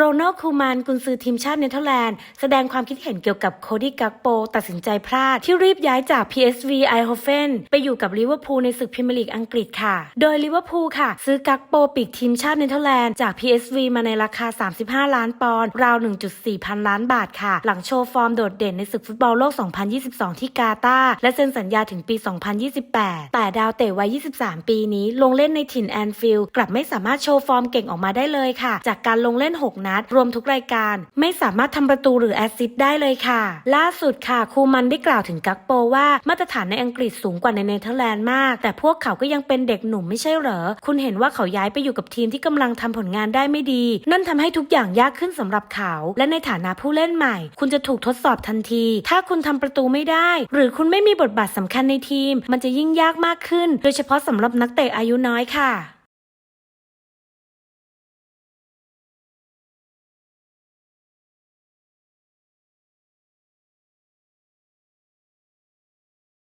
โรนัลคูมานกุนซือทีมชาติเนเธอร์แลนด์ แสดงความคิดเห็นเกี่ยวกับโคดี้กักโป ตัดสินใจพลาด ที่รีบย้ายจาก PSV ไอโฮเฟนไปอยู่กับลิเวอร์พูลในศึกพรีเมียร์ลีกอังกฤษค่ะ โดยลิเวอร์พูลค่ะ ซื้อกักโปปีกทีมชาติเนเธอร์แลนด์จาก PSV มาในราคา 35 ล้านปอนด์ราว 1.4 พันล้านบาทค่ะ หลังโชว์ฟอร์มโดดเด่นในศึกฟุตบอลโลก 2022 ที่กาตาร์และเซ็นสัญญาถึงปี 2028 แต่ดาวเตะวัย 23 ปีนี้ลงเล่นในถิ่นแอนฟิลด์กลับไม่สามารถโชว์ฟอร์มเก่งออกมาได้เลยค่ะ จากการลงเล่น 6นัด รวมทุกรายการ ไม่สามารถทำประตูหรือแอสซิสต์ได้เลยค่ะ ล่าสุดค่ะคูมันได้กล่าวถึงกักโปว่ามาตรฐานในอังกฤษสูงกว่าในเนเธอร์แลนด์มาก แต่พวกเขาก็ยังเป็นเด็กหนุ่มไม่ใช่เหรอ คุณเห็นว่าเขาย้ายไปอยู่กับทีมที่กำลังทำผลงานได้ไม่ดี นั่นทำให้ทุกอย่างยากขึ้นสำหรับเขา และในฐานะผู้เล่นใหม่ คุณจะถูกทดสอบทันที ถ้าคุณทำประตูไม่ได้ หรือคุณไม่มีบทบาทสำคัญในทีม มันจะยิ่งยากมากขึ้น โดยเฉพาะสำหรับนักเตะอายุน้อยค่ะ